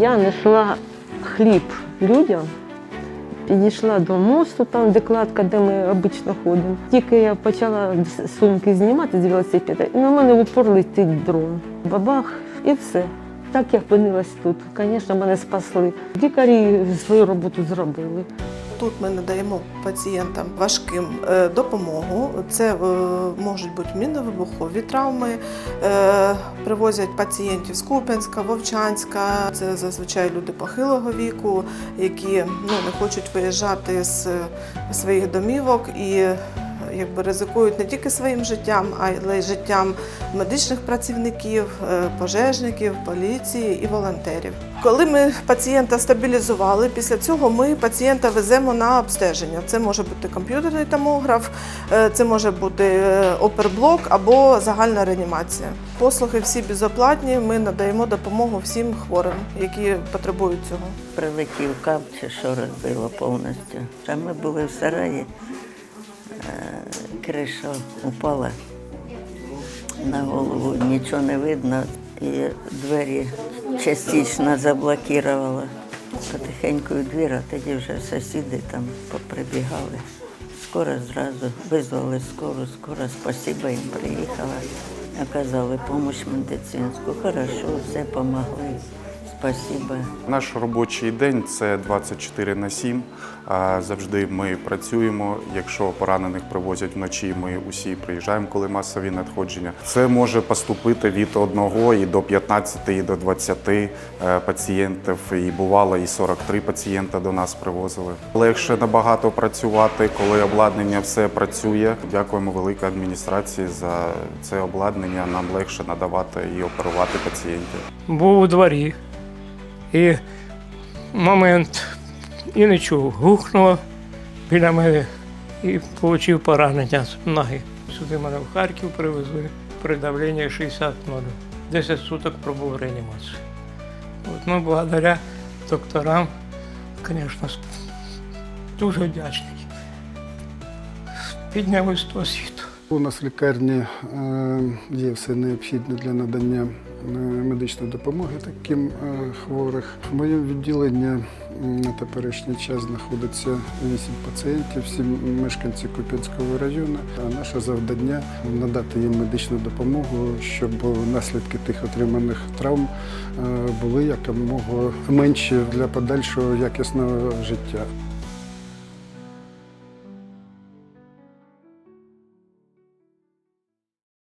Я несла хліб людям, підійшла до мосту, там де кладка, де ми обично ходимо. Тільки я почала сумки знімати з велосипеда, і на мене в упор летить дрон. Бабах, і все. Так я опинилась тут. Звісно, мене спасли. Лікарі свою роботу зробили. Тут ми надаємо пацієнтам важким е, допомогу. Це е, можуть бути мінно-вибухові травми. Е, Привозять пацієнтів з Куп'янська, Вовчанська. Це зазвичай люди похилого віку, які ну, не хочуть виїжджати з своїх домівок і якби ризикують не тільки своїм життям, але й життям медичних працівників, е, пожежників, поліції і волонтерів. Коли ми пацієнта стабілізували, після цього ми пацієнта веземо на обстеження. Це може бути комп'ютерний томограф, е, це може бути е, оперблок або загальна реанімація. Послуги всі безоплатні. Ми надаємо допомогу всім хворим, які потребують цього. Прилетів кап що розбило повністю. А ми були в сараї, криша упала на голову, нічого не видно, і двері частично заблокувала. Потихеньку двір, а тоді вже сусіди там поприбігали. Скоро зразу визвали скору, скоро спасибо їм приїхала. Оказали допомогу медицинську. Хорошо, все помогли. Спасибо. Наш робочий день це 24 на 7. Завжди ми працюємо. Якщо поранених привозять вночі, ми усі приїжджаємо, коли масові надходження. Це може поступити від 1 і до 15, і до 20 е, пацієнтів. І бувало, і 43 пацієнта до нас привозили. Легше набагато працювати, коли обладнання все працює. Дякуємо великій адміністрації за це обладнання. Нам легше надавати і оперувати пацієнтів. був у дворі. І момент і не чув. Гухнуло біля мене і отримав поранення з ноги. Сюди мене в Харків привезли при давленні 60 0. 10 суток пробув в реанімації. От, ну, благодаря докторам, звісно, дуже вдячний. Підняли з світу. У нас в лікарні е, є все необхідне для надання е, медичної допомоги таким е, хворих. В моєму відділенні на теперішній час знаходиться 8 пацієнтів, всі мешканці Куп'янського району. А наше завдання надати їм медичну допомогу, щоб наслідки тих отриманих травм були якомога менші для подальшого якісного життя.